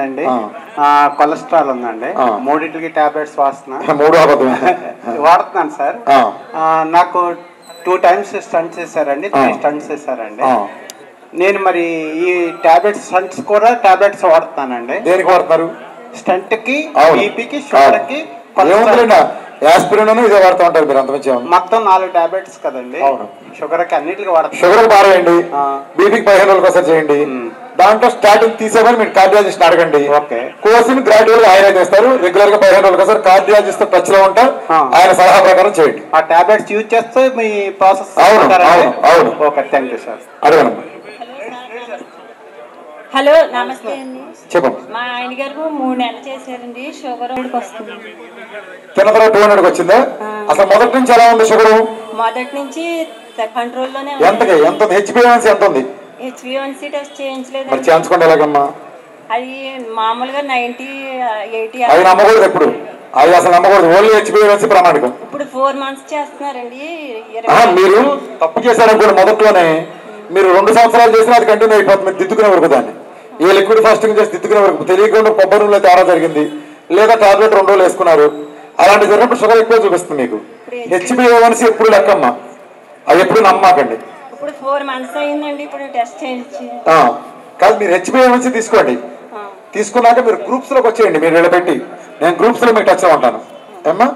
అండి కొలెస్ట్రాల్ ఉందండి. మూడింటికి టాబ్లెట్స్ వాస్తున్నా మూడు వాడుతున్నాను సార్. నాకు టూ టైమ్స్ స్టంట్ చేశారండి. త్రీ. స్టంట్స్ చేశారండి. నేను మరి ఈ టాబ్లెట్స్ స్టంట్స్ కూడా టాబ్లెట్స్ వాడుతానండి దేనికి వాడుతున్నారు? స్టంట్కి. బీపీకి షుగర్కి యాస్పిరిన్ ఇదే వాడుతూ ఉంటారు మీరు అంతమంది మొత్తం నాలుగు టాబ్లెట్స్ కదండి. షుగర్కి అన్నిటికి వాడతాను షుగర్ పారేయండి. బీపీకి పదిహేను రోజులకు ఒకసారి చేయండి. దాంట్లో స్టార్టింగ్ తీసేమని మీరు కార్డియాలజిస్ట్ అడగండి. ఓకే. కోర్సుని గ్రాడ్యువల్గా ఆయన చేస్తారు. రెగ్యులర్గా పదిహేను రోజులకు ఒకసారి కార్డియాలజిస్ట్ టచ్లో ఉంటా. ఆయన సలహా ప్రకారం చేయండి. ఆ టాబ్లెట్స్ యూజ్ చేస్తే మీ ప్రాసెస్ అవును, అవును, అవును. ఓకే థ్యాంక్ యూ సార్ అడగండి. హలో నమస్తే అండి. చెప్పండి. మా ఆయన గారు మూడు నెలలు చేశారండి. షుగర్ వస్తుంది. తిన్న తర్వాత టూ హండ్రెడ్ వచ్చిందా? అసలు మొదటి నుంచి ఎలా ఉంది షుగర్? మొదటి నుంచి కంట్రోల్లోనే ఎంతకి? ఎంత? ఉంది హెచ్బిఎన్సీ ఎంత ఉంది? హెచ్బివన్సీ టెస్ట్ మరి చేయించలేదు చేయించుకోండి ఎలాగమ్మా? అది మామూలుగా నైన్టీ ఎయిటీ అవి నమ్మకూడదు ఎప్పుడు. అవి అసలు నమ్మకూడదు. ఓన్లీ హెచ్బిఎన్సీ ప్రామాణికం. ఇప్పుడు ఫోర్ మంత్స్ చేస్తున్నారండి. మీరు తప్పు చేశారనుకోండి మొదట్లోనే మీరు రెండు సంవత్సరాలు చేసినా అది కంటిన్యూ అయిపోతుంది మీరు దిద్దుకునే వరకు దాన్ని. ఏ లిక్విడ్ ఫాస్టింగ్ చేసి దిద్దుకునే వరకు. తెలియకుండా కొబ్బరి నూనెలో తేడా జరిగింది లేదా టాబ్లెట్ రెండు రోజులు వేసుకున్నారు. అలాంటి జరిగినప్పుడు షుగర్ ఎక్కువ చూపిస్తుంది మీకు. హెచ్బిఓవన్సీ ఎప్పుడు లెక్కమ్మా? అది ఎప్పుడు నమ్మకండి. ఇప్పుడు ఫోర్ మంత్స్ అయిందండి ఇప్పుడు టెస్ట్ చేయించి. ఆ, కాదు మీరు హెచ్బిఓవన్సీ తీసుకోండి. ఆ, తీసుకున్నాక మీరు గ్రూప్స్లోకి వచ్చేయండి మీరు నిలబెట్టి. నేను గ్రూప్స్లో మీకు టచ్ ఉంటాను. ఏమ్మా?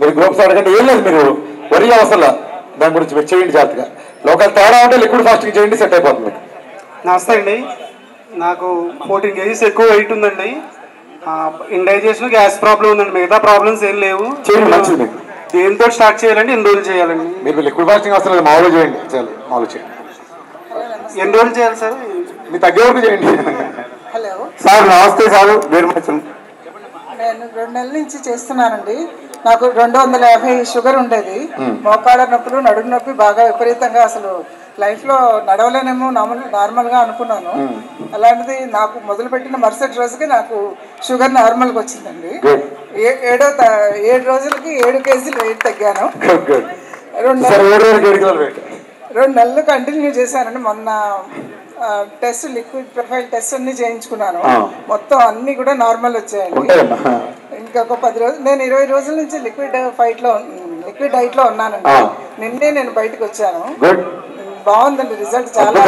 మీరు గ్రూప్స్ అడగండి ఏం లేదు మీరు. వరి అవసరం. దాని గురించి మీరు చేయండి జాగ్రత్తగా. లోకల్ తేడా ఉంటే లిక్విడ్ ఫాస్టింగ్ చేయండి సెట్ అయిపోతుంది మీకు. నమస్తే అండి. నాకు ఫోర్టీన్ కేజీస్ ఎక్కువ వెయిట్ ఉందండి. ఇండైజేషన్ గ్యాస్ ప్రాబ్లం ఉందండి. మిగతా ప్రాబ్లమ్స్ ఏం లేవు. చేయండి మంచిది మీకు. దేంతో స్టార్ట్ చేయాలండి? ఎన్ని రోజులు చేయాలండి? మీరు లిక్విడ్ ఫాస్టింగ్ అవసరం లేదు మామూలుగా చేయండి. చాలు మామూలు చేయండి. ఎన్ని రోజులు చేయాలి సార్? మీ తగ్గే వరకు చేయండి. హలో. సార్ నమస్తే సార్ వెరీ మచ్ నేను రెండు నెలల నుంచి చేస్తున్నానండి. నాకు రెండు వందల యాభై షుగర్ ఉండేది. మోకాళ్ళ నొప్పులు నడుము నొప్పి బాగా విపరీతంగా అసలు లైఫ్లో నడవలేనేమో నార్మల్ నార్మల్గా అనుకున్నాను. అలాంటిది నాకు మొదలుపెట్టిన మరుసటి రోజుకి నాకు షుగర్ నార్మల్గా వచ్చిందండి. ఏడో ఏడు రోజులకి ఏడు కేజీలు వెయిట్ తగ్గాను. రెండు నెలలు కంటిన్యూ చేశానండి. మొన్న టెస్ట్ లిక్విడ్ ప్రొఫైల్ టెస్ట్ అన్ని చేయించుకున్నాను. మొత్తం అన్ని కూడా నార్మల్ వచ్చాయండి. ఉంటాయమ్మా. ఇంకొక పది రోజులు నేను ఇరవై రోజుల నుంచి లిక్విడ్ ఫైట్లో లిక్విడ్ డైట్లో ఉన్నానండి. నిన్నే నేను బయటకు వచ్చాను. బాగుందండి రిజల్ట్ చాలా.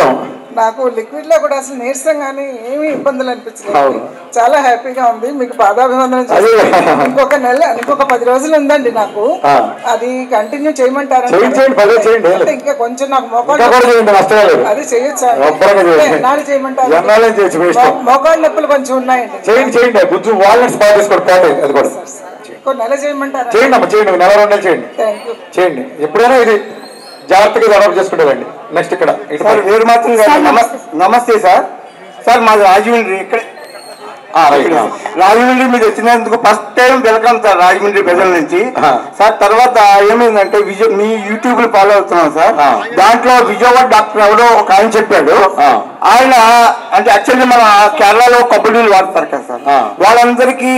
నాకు లిక్విడ్లో కూడా అసలు నీరసం కానీ ఏమీ ఇబ్బందులు అనిపించలేదు. చాలా హ్యాపీగా ఉంది. మీకు పాదాభివందనం. చేస్తాను ఇంకొక నెల ఇంకొక పది రోజులు ఉందండి నాకు. అది కంటిన్యూ చేయమంటారా? ఇంకా కొంచెం నాకు మోకాళ్ళు అది చేయొచ్చా. ఎన్నాళ్ళు చేయమంటారు? మోకాళ్ళ నొప్పులు కొంచెం ఉన్నాయండి. చేయండి చేయండి. కొంచెం వాల్నట్స్ బాగా తీసుకోండి పోతాయి అది కూడా. నెల చేయమంటారా? చేయండి అమ్మా చేయండి. నెల రెండు చేయండి. చేయండి. ఎప్పుడైనా ఇది జాగ్రత్తగా డెవలప్ చేసుకుంటారండి. నెక్స్ట్ ఇక్కడ వీరు మాత్రం నమస్తే నమస్తే. సార్. సార్ మాది రాజమండ్రి ఇక్కడ. రాజమండ్రి మీద వచ్చినందుకు first time welcome sir Rajahmundry ప్రజల నుంచి. సార్ తర్వాత ఏమైందంటే విజయ మీ యూట్యూబ్లో ఫాలో అవుతున్నాం సార్. దాంట్లో విజయవాడ డాక్టర్ ఎవరో ఒక ఆయన చెప్పాడు. ఆయన అంటే యాక్చువల్లీ మన కేరళలో కొబ్బరి నీళ్ళు వాడతారు కదా సార్. వాళ్ళందరికీ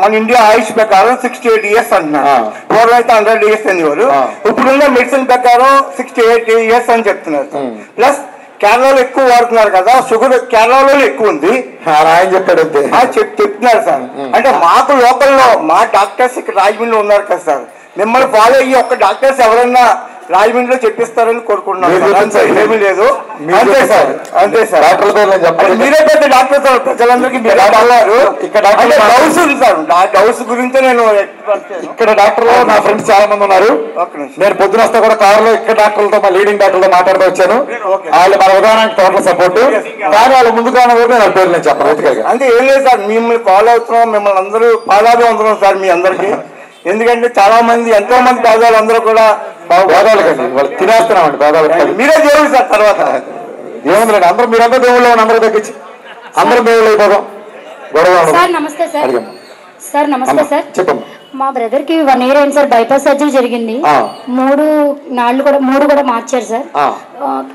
మన ఇండియా ఆయుష్ ప్రకారం సిక్స్టీ ఎయిట్ ఇయర్స్ అంటున్నారు. పూర్వం అయితే హండ్రెడ్ ఇయర్స్ అనేవారు. ఇప్పుడున్న మెడిసిన్ ప్రకారం సిక్స్టీ ఎయిట్ ఇయర్స్ అని చెప్తున్నారు. ప్లస్ కేరళలో ఎక్కువ వాడుతున్నారు కదా షుగర్ కేరళలో ఎక్కువ ఉంది. ఆయన చెప్పాడు అంతే. చెప్తున్నారు సార్. అంటే మాకు లోకల్లో మా డాక్టర్స్ ఇక్కడ రాజమండ్రిలో ఉన్నారు కదా సార్. మిమ్మల్ని ఫాలో అయ్యి ఒక డాక్టర్స్ ఎవరైనా రాజమండ్రిలో చెప్పిస్తారని కోరుకుంటున్నాను. ఏమీ లేదు అంతే సార్. అంతే సార్. అంటే మీరే పెద్ద డాక్టర్ సార్ ప్రజలందరికీ మీరే ఇక్కడ డౌస్ ఉంది సార్ డౌస్ గురించి నేను. ఇక్కడ డాక్టర్లు నా ఫ్రెండ్స్ చాలా మంది ఉన్నారు. నేను పొద్దున వస్తే కూడా కారులో ఇక్కడ డాక్టర్లతో మా లీడింగ్ డాక్టర్లతో మాట్లాడుతూ వచ్చాను. వాళ్ళు మన విధానానికి టోటల్ సపోర్ట్ కానీ వాళ్ళు రావడం కూడా నేను పేరు నేను చెప్పను అంటే ఏం లేదు సార్ మిమ్మల్ని ఫాలో అవుతున్నాం మిమ్మల్ని అందరూ పాదాభి ఉంటున్నాం సార్ మీ అందరికి ఎందుకంటే చాలా మంది ఎంతో మంది పేదవాళ్ళు అందరూ కూడా పేదవాళ్ళు కండి వాళ్ళు తినేస్తున్నామండి పేదవాళ్ళు మీరే దేవుడు సార్ తర్వాత. అందరూ మీరంతా దేవుళ్ళు అందరూ తగ్గించి. అందరూ దేవుళ్ళు అయిపోదాం. గొడవ. సార్ నమస్తే సార్. సార్ నమస్తే సార్. మా బ్రదర్కి వన్ ఇయర్ అయింది సార్ బైపాస్ సర్జరీ జరిగింది. మూడు నాళ్ళు కూడా మూడు కూడా మార్చారు సార్.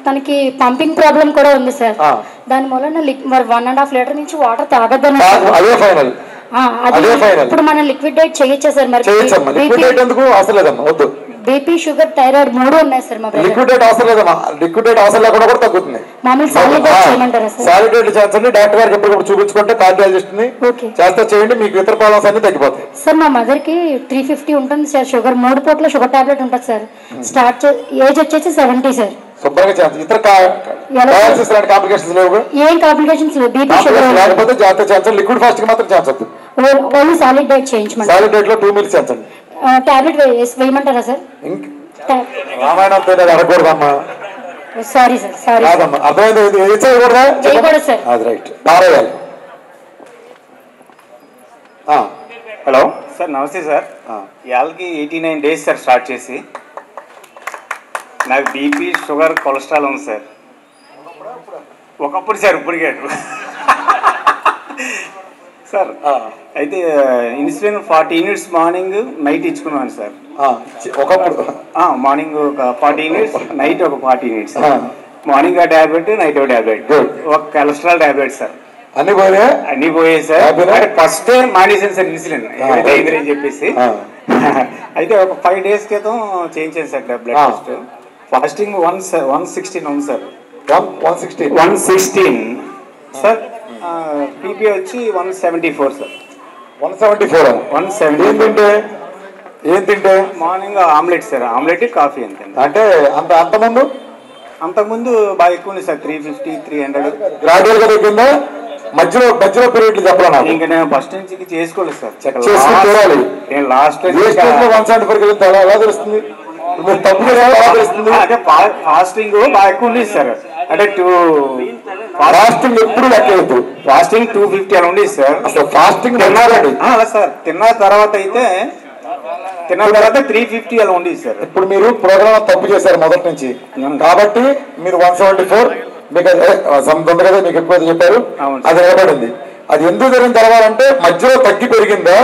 తనకి పంపింగ్ ప్రాబ్లం కూడా ఉంది సార్. దాని మూలన వన్ అండ్ హాఫ్ లీటర్ నుంచి వాటర్ తాగద్దని కాదు, అదే ఫైనల్. ఆ, అది అదే final. ఇప్పుడు మనం లిక్విడ్ డైట్ చేయొచ్చా సార్ మరి? వద్దు. బీపీ షుగర్ థైరాయిడ్ మూడు ఉన్నాయి సార్ మా లిక్విడేట్ అవసరం లేదమ్మా. లిక్విడేట్ అవసరం లేకుండా కూడా తగ్గుతుంది. మామూలు సాలిడ్ చేయమంటారా సార్? సాలిడేట్ చేయండి డాక్టర్ గారికి ఎప్పుడు చూపించుకుంటే కార్డియాలజిస్ట్ని ఓకే. చేస్తే చేయండి మీకు ఇతర ప్రాబ్లమ్స్ అన్ని తగ్గిపోతాయి. సార్ మా మదర్కి త్రీ ఫిఫ్టీ ఉంటుంది సార్. షుగర్ మూడు పూట్ల షుగర్ టాబ్లెట్ ఉంటుంది సార్. స్టార్ట్ ఏజ్ వచ్చేసి సెవెంటీ సార్. శుభ్రంగా ఇతర? డయాలసిస్ లాంటి కాంప్లికేషన్స్ లేవు ఏం కాంప్లికేషన్స్ లేవు. బీపీ షుగర్ లేకపోతే జాగ్రత్త చేయించండి లిక్విడ్ ఫాస్టింగ్ మాత్రం చేయించద్దు ఓన్లీ సాలిడ్ డైట్ చేయించమంటారు? సాలిడేట్లో టూ మిల్స్ చేయించండి టాబ్లెట్ వేయమంటారా సార్? అడగకూడదమ్మా. సారీ సార్ సారీ కాదమ్మా అర్థమైంది? ఇది ఏం చేయకూడదా? చేయకూడదు సార్. అది రైట్. పారేయాలి హలో. సార్ నమస్తే సార్. ఇవాళకి eighty nine days sir start చేసి. నాకు బీపీ షుగర్ కొలెస్ట్రాల్ ఉంది సార్. ఒకప్పుడు సార్ ఇప్పుడు కాదు సార్ అయితే insulin forty units morning night ఇచ్చుకున్నాను sir. ఒకప్పుడు. మార్నింగ్ ఒక ఫార్టీ యూనిట్స్ నైట్ ఒక ఫార్టీ యూనిట్స్. మార్నింగ్ ఆ ట్యాబ్లెట్ నైట్ ఒక ట్యాబ్లెట్. ఒక కొలెస్ట్రాల్ ట్యాబ్లెట్ సార్. అన్ని పోయినా అన్ని పోయాయి సార్? ఫస్ట్ మానేసాను సార్ ఇన్సులిన్. అయిందని చెప్పేసి. అయితే ఒక ఫైవ్ డేస్ క్రితం చేయించాను sir blood. Test fasting one one sixteen ఉంది sir. One one sixty one sixteen. Sir PP వచ్చి one seventy four sir one seventy four one ఏం సెవెంటీ తింటే? ఏం తింటే? Morning omelette sir omelette coffee అంతే అంటే అంత అంత ముందు? అంతకుముందు బాగా ఎక్కువ ఉంది sir three fifty three hundred గ్రాడ్యువల్గా తగ్గిందా? మధ్యలో మధ్యలో పీరియడ్లు చెప్పరా నాకు? ఇంకా నేను ఫస్ట్ నుంచి చేసుకోలేదు సార్ చూడాలి. నేను లాస్ట్ ఏ వన్ సెవెంటీ ఫోర్ కిలో ఎలా ఎలా తెలుస్తుంది? మీరు తప్పు అంటే ఫాస్టింగ్ బాగా ఎక్కువ ఉంది సార్ అంటే టూ ఫాస్టింగ్ ఎప్పుడు లెక్కవద్దు ఫాస్టింగ్ టూ ఫిఫ్టీ అలా ఉండేది సార్. అసలు ఫాస్టింగ్ తిన్నారండి సార్ తిన్న తర్వాత అయితే తిన్న తర్వాత త్రీ ఫిఫ్టీ అలా ఉండేది సార్. ఇప్పుడు మీరు ప్రోగ్రామ్ తప్పు చేశారు మొదటి నుంచి. కాబట్టి మీరు వన్ సెవెంటీ ఫోర్ మీకు కదా మీకు ఎక్కువ చెప్పారు. అది నిలబడింది. అది ఎందుకు జరిగింది తెలవాలంటే మధ్యలో తగ్గి పెరిగిందా?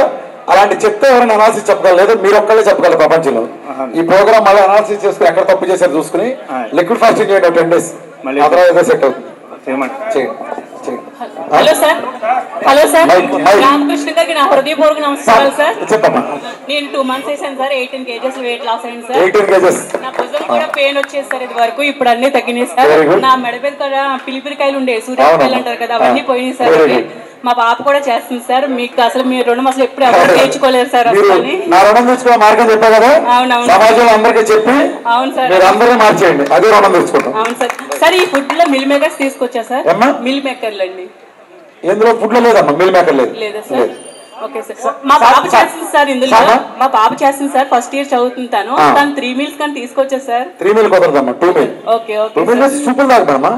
అలాంటి చెప్తే ఎవరైనా అనాలిసిస్ చెప్పగలరు? లేదా మీరు ఒక్కళ్ళే చెప్పగలరు ప్రపంచంలో. ఈ ప్రోగ్రామ్ మళ్ళీ అనాలిసిస్ చేసుకుని ఎక్కడ తప్పు చేశారు చూసుకుని. లిక్విడ్ ఫాస్టింగ్ చేయండి టెన్ డేస్. మళ్ళీ సెట్ అవుతుంది. Hello sir. Hello sir. Mic, mic. Ramakrishna గారికి నా హృదయపూర్వక నమస్కారాలు సార్ నేను టూ మంత్స్ వేసాను sir. Eighteen kgs weight loss అయింది సార్. నా భుజం కూడా పెయిన్ వచ్చేది సార్ ఇది వరకు. ఇప్పుడు అన్ని తగ్గినాయి సార్. నా మెడ మీద కూడా పిలిపిరికాయలు ఉండే. సూర్యకాయలు. అంటారు కదా అవన్నీ. పోయినాయి సార్. మా పాప కూడా చేస్తుంది సార్. మీకు అసలు మీరు రుణం అసలు ఎప్పుడు ఎవరు తీర్చుకోలేరు సార్ అసలు. నా రుణం తెచ్చుకునే మార్గం చెప్పా కదా? అవునవును. సమాజంలో అందరికీ చెప్పి అవును సార్. మీరు అందరినీ మార్చేయండి. అదే రుణం తెచ్చుకుంటాం. అవును సార్. సార్ ఈ ఫుడ్లో మిల్ మేకర్స్ తీసుకొచ్చా సార్? మిల్ మేకర్లు అండి. ఎందులో ఫుడ్లో లేదమ్మా మిల్ మేకర్ లేదు. లేదా సార్? Okay sir. మా పాప చేస్తుంది సార్ ఇందులో? మా పాప చేస్తుంది సార్. First year చదువుతుంటాను. తను. త్రీ మీల్స్ కానీ తీసుకొచ్చా sir? Three meal కుదరదమ్మా two meal okay two okay meal super తాగుతామా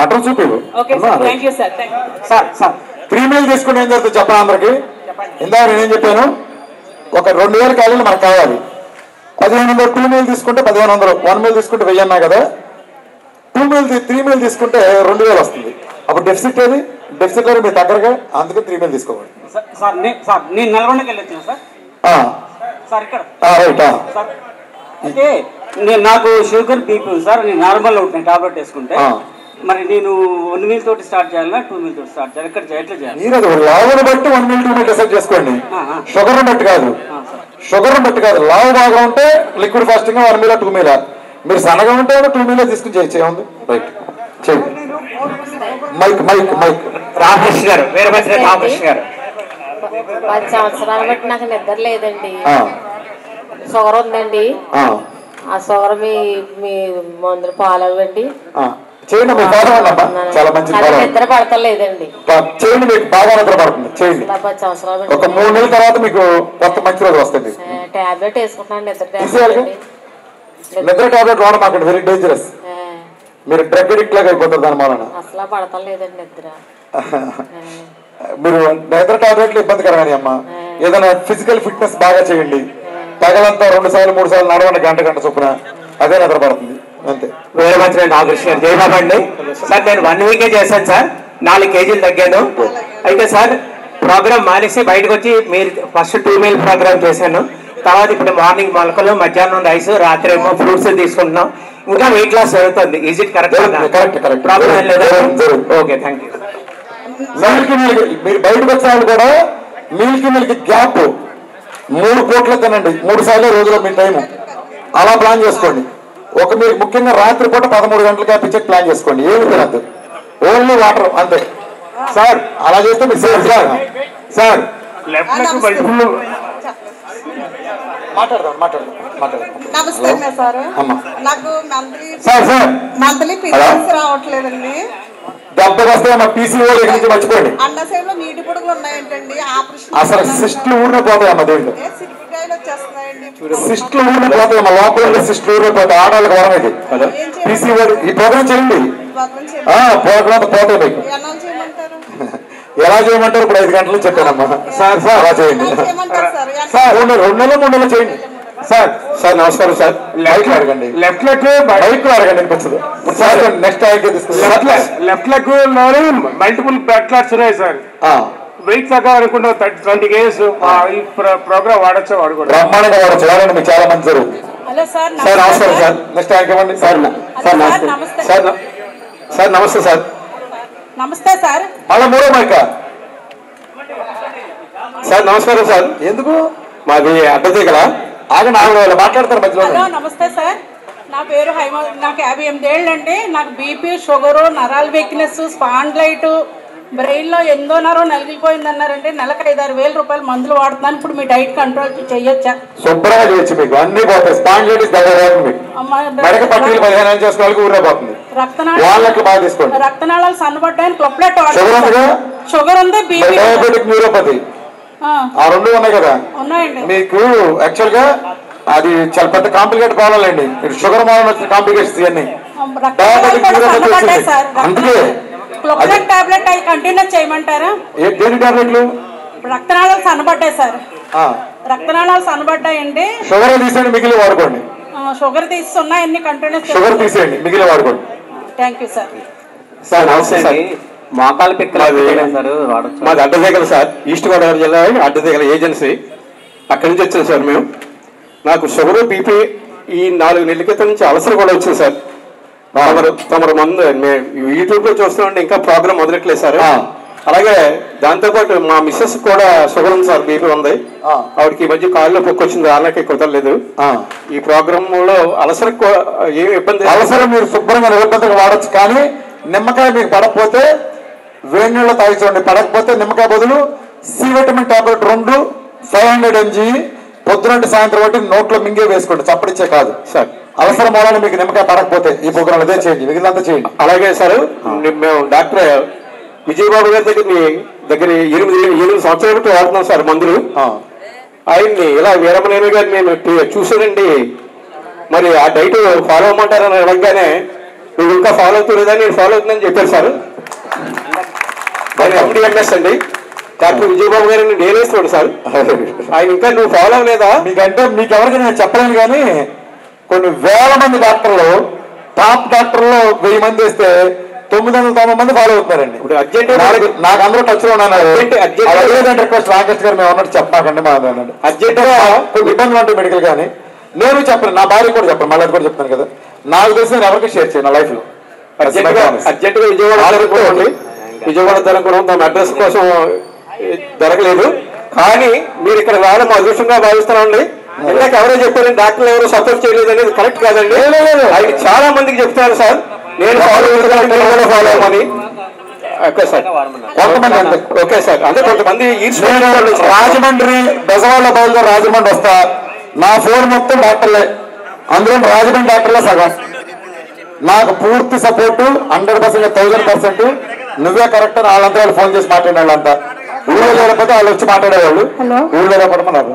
mutton ఇవ్వు. Okay thank you sir thank you sir sir. Three meal తీసుకుంటే ఏం జరుగుతుంది చెప్పండి అందరికి? ఇందాక నేనేం చెప్పాను? ఒక రెండు వేల క్యాలీలు మనకు కావాలి. పదిహేను వందలు టూ మీల్ తీసుకుంటే పదిహేను వందలు. వన్ మీల్ తీసుకుంటే వెయ్యి అన్నా కదా? టూ మీల్ త్రీ మీల్ తీసుకుంటే రెండు వేలు వస్తుంది. అప్పుడు డెఫిసిట్ ఏది? డెఫిసిట్లో మీరు దగ్గరగా అందుకే త్రీ మీల్ తీసుకోవాలి సార్ సార్ నే- సార్ నేను రైట్ అయితే నాకు షుగర్ బీపీ సార్ నేను నార్మల్ ఉంటాను టాబ్లెట్ వేసుకుంటే. మరి నేను వన్ మీల్ తోటి స్టార్ట్ చేయాలా టూ మీల్ తోటి స్టార్ట్ చేయాలి? ఇక్కడ ఎట్లా చేయాలి? మీరు లావును బట్టి one meal two meal decide చేసుకోండి. షుగర్ బట్టి కాదు. షుగర్ బట్టి కాదు. లావు బాగా ఉంటే liquid fasting one meal two meal మీరు సన్నగా ఉంటే టూ మీల్ తీసుకుని ఏముంది? రైట్ చేయండి మైక్ మైక్ మైక్. రామకృష్ణ గారు వేరే మంచి రామకృష్ణ గారు. పది సంవత్సరాలు బట్టి నాకు నిద్ర లేదండి. షుగర్ ఉందండి. ఆ, ఆ షుగర్ మీ మీ మందులు పాలు ఇవ్వండి ఆ. చేయండి మీకు బాగా అమ్మా చాలా పడతలేదండి చేయండి మీకు బాగా నిద్ర పడుతుంది చేయండి ఒక మూడు నెలల తర్వాత మీకు కొత్త మంచి రోజు వస్తుంది. మీకు టాబ్లెట్ వేసుకుంటున్నాను నిద్ర? టాబ్లెట్ వాడడం అక్కడ వెరీ డేంజరస్ మీరు డ్రగ్ అడిక్ట్ లాగా అయిపోతారు దాని మూలన అసలు నిద్ర. మీరు నిద్ర టాబ్లెట్లు ఇబ్బందికరమని అమ్మా. ఏదైనా ఫిజికల్ ఫిట్నెస్ బాగా చేయండి. పగలంతా రెండు సార్లు మూడు సార్లు నడవండి గంట గంట చొప్పున. అదే నిద్ర పడుతుంది. అంతే వేరే మంచి రామకృష్ణ గారు. జయబాబు అండి. సార్ నేను వన్ వీకే చేశాను సార్. నాలుగు కేజీలు తగ్గాను. అయితే సార్ ప్రోగ్రామ్ మానేసి బయటకు వచ్చి మీరు ఫస్ట్ టూ మీల్ ప్రోగ్రామ్ చేశాను. తర్వాత ఇప్పుడు మార్నింగ్ మొలకలు మధ్యాహ్నం రైస్ రాత్రి ఏమో ఫ్రూట్స్ తీసుకుంటున్నాం. ఇంకా వెయిట్ లాస్ జరుగుతుంది. Is it correct correct correct problem లేదా. Okay thank you milk milk మీరు బయటకు వచ్చిన కూడా మిల్క్ మిల్క్ గ్యాప్ మూడు పూట్ల తినండి మూడు సార్లు రోజులో మీ టైం అలా ప్లాన్ చేసుకోండి. ఒక మీరు ముఖ్యంగా రాత్రి పూట పదమూడు గంటలకి పిచ్చెక్ ప్లాన్ చేసుకోండి. ఏమి తినద్దు. ఓన్లీ వాటర్ అంతే. సార్ అలా చేస్తే మీరు సేఫ్ సార్. సార్. మాట్లాడదాం మాట్లాడదాం సార్. నాకు మంత్లీ రావట్లేదండి. దెబ్బకి వస్తే మా పీసీఓ నుంచి మర్చిపోండి. నీటి పొడుగులు ఉన్నాయంటండి. అసలు సిస్ట్లు ఊరిలో పోతాయి అమ్మ దేవుడు సిస్ట్లు అమ్మ లోపల ఉండే సిస్ట్లు ఊరిలో పోతాయి ఆడవాళ్ళకి వరం ఇది. పీసీఓ ఈ ప్రోగ్రామ్ చేయండి. ఆ, ప్రోగ్రామ్ పోతాయి మీకు. ఎలా చేయమంటారు? ఎలా చేయమంటారు? ఇప్పుడు ఐదు గంటలు చెప్పానమ్మా. Sir sir. అలా చేయండి. సార్? రెండు రెండు నెలలు మూడు నెలలు చేయండి. సార్. సార్ నమస్కారం సార్. లైట్ అడగండి. లెఫ్ట్ లెగ్ బైక్ అడగండి అనిపించదు సార్ నెక్స్ట్ లెఫ్ట్ లెగ్లోనే మల్టిపుల్ బ్లడ్ క్లాట్స్ ఉన్నాయి సార్. వెయిట్ తగ్గాలనుకుంటే ట్వంటీ కేజెస్ ఈ ప్రోగ్రామ్ వాడచ్చా వాడుకోండి బ్రహ్మాండంగా వాడచ్చు. వాడండి మీకు చాలా హలో సార్ సార్ నమస్కారం సార్. నెక్స్ట్ ఆయనకి ఇవ్వండి. సార్ సార్ నమస్తే. సార్ సార్ నమస్తే సార్. నమస్తే సార్. మళ్ళా మూడో మైక? సార్ నమస్కారం సార్. ఎందుకు? మాది అడ్డది కదా ఆగండి ఆగండి మాట్లాడతారు మధ్యలో. నమస్తే సార్. నా పేరు హైమ నాకు యాభై ఎనిమిది ఏళ్ళు అండి నాకు బీపీ షుగరు నరాల వీక్నెస్ స్పాండ్లైట్ బ్రెయిన్లో ఎందో నరం నలిగిపోయింది అన్నారండి నెలకు ఐదారు వేల రూపాయలు మందులు వాడుతున్నాను. ఇప్పుడు మీ డైట్ కంట్రోల్ చేయొచ్చా శుభ్రంగా చేయొచ్చు మీకు. అన్ని పోతాయి. స్పాండిలైటిస్ మెడక పట్టీలు పదిహేను చేసిన వాళ్ళకి ఊరే పోతుంది. వాళ్ళకి బాగా తీసుకోండి. రక్తనాళాలు సన్నబడ్డాయని క్లొప్లెట్ షుగర్ ఉంది బీపీ డయాబెటిక్ న్యూరోపతి. ఆ. రెండు ఉన్నాయి కదా? ఉన్నాయండి. మీకు యాక్చువల్గా అది చాలా పెద్ద కాంప్లికేట్ ప్రాబ్లం అండి షుగర్ మూలం వచ్చిన కాంప్లికేషన్స్ ఇవన్నీ. డయాబెటిక్ న్యూరోపతి అందుకే క్లొప్లెట్ టాబ్లెట్ అవి కంటిన్యూ చేయమంటారా? ఏ దేని టాబ్లెట్లు రక్తనాళాలు సన్నబడ్డాయి సార్. ఆ, రక్తనాళాలు సన్నబడ్డాయండి. షుగర్ తీసేయండి మిగిలి వాడుకోండి. ఆ, షుగర్ తీస్తున్నాయి అన్ని కంటిన్యూస్ షుగర్ తీసేయండి మిగిలి వాడుకోండి. థ్యాంక్ యూ సార్ సార్ నమస్తే సార్. మోకాలు పిక్కలు సార్ వాడచ్చు. మాది అడ్డదిగల సార్. ఈస్ట్ గోదావరి జిల్లా అడ్డదిగల ఏజెన్సీ. అక్కడి నుంచి వచ్చాను సార్ మేము. నాకు షుగర్ బీపీ ఈ నాలుగు నెలల క్రితం నుంచి అలసర కూడా వచ్చింది సార్. తమరు మందు యూట్యూబ్లో చూస్తున్నాంటే ఇంకా ప్రోగ్రామ్ మొదలెట్లేదు సార్ అలాగే దాంతోపాటు మా మిస్సెస్ కూడా షుగర్ సార్ బీపీ ఉంది. ఆవిడకి ఈ మధ్య కాళ్ళలో పొక్కు వచ్చింది వాళ్ళకి కుదరలేదు. ఈ ప్రోగ్రామ్లో అలసర ఏమి ఇబ్బంది అవసరం మీరు శుభ్రంగా నిలబద్ధంగా వాడచ్చు కానీ నిమ్మకాయ మీకు పడకపోతే వేడి నీళ్ళు తాగి చూడండి పడకపోతే నిమ్మకాయ బదులు సి విటమిన్ టాబ్లెట్ రెండు ఫైవ్ హండ్రెడ్ ఎంజీ పొద్దునంటే సాయంత్రం ఒకటి నోట్లో మింగే వేసుకోండి. చప్పడిచ్చే కాదు. సార్ అవసరం మూలాన మీకు నిమ్మకాయ పడకపోతే ఈ ప్రోగ్రాం అదే చేయండి మిగిలినంతా చేయండి. అలాగే సార్ మేము డాక్టర్ విజయబాబు గారి దగ్గర మీ- దగ్గర ఎనిమిది ఎనిమిది సంవత్సరాల క్రితం వాడుతున్నాం సార్ మందులు. ఆయన్ని ఇలా వీరమనేని గారు నేను చూసానండి మరి ఆ డైట్ ఫాలో అవ్వమంటారని అడగగానే నువ్వు ఇంకా ఫాలో అవుతులేదని నేను ఫాలో అవుతుందని చెప్పారు సార్. ఆయన ఎండిఎంఎస్ అండి. డాక్టర్ విజయబాబు గారిని నేనేస్తున్నాడు సార్. ఆయన ఇంకా నువ్వు ఫాలో అవ్వలేదా? మీకంటే మీకు ఎవరికి నేను చెప్పలేను కానీ కొన్ని వేల మంది డాక్టర్లు టాప్ డాక్టర్లు వెయ్యి మంది వేస్తే తొమ్మిది వందల తొంభై మంది ఫాలో అవుతున్నారండి. ఇప్పుడు అర్జెంట్ నాకు అందరూ టచ్లో రిక్వెస్ట్ రాకేష్ గారు మేము ఉన్నట్టు చెప్పమాకండి మా అన్నాడు. అర్జెంట్గా కొన్ని ఇబ్బందులు ఉంటాయి మెడికల్ కానీ నేను చెప్పను నా భార్య కూడా చెప్పను మళ్ళీ కూడా చెప్తాను కదా. నాకు తెలిసి నేను ఎవరికి షేర్ చేయను నా లైఫ్లో. అర్జెంట్గా విజయవాడ విజయవాడ జరగకూడదు తమ అడ్రస్ కోసం జరగలేదు కానీ మీరు ఇక్కడ రావడం మా అదృష్టంగా భావిస్తున్నామండి ఇందాక ఎవరో చెప్పారు డాక్టర్లు ఎవరు సపోర్ట్ చేయలేదు అనేది కరెక్ట్ కాదండి. ఆయన చాలా మందికి చెప్తున్నారు సార్. నేను ఫాలో అవుతున్నాను ఫాలో అవ్వమని. Okay sir. కొంతమంది. Okay sir. అంటే కొంతమంది రాజమండ్రి బెజవాళ్ళ బయలుదేరి రాజమండ్రి వస్తా. నా ఫోన్ మొత్తం డాక్టర్లే. అందులో రాజమండ్రి డాక్టర్లే సగం. నాకు పూర్తి support hundred percent thousand percent నువ్వే కరెక్ట్ అని వాళ్ళంతా వాళ్ళు ఫోన్ చేసి మాట్లాడిన వాళ్ళంతా. ఊళ్ళో లేకపోతే వాళ్ళు వచ్చి మాట్లాడేవాళ్ళు. ఊళ్ళో లేకపోతే నాకు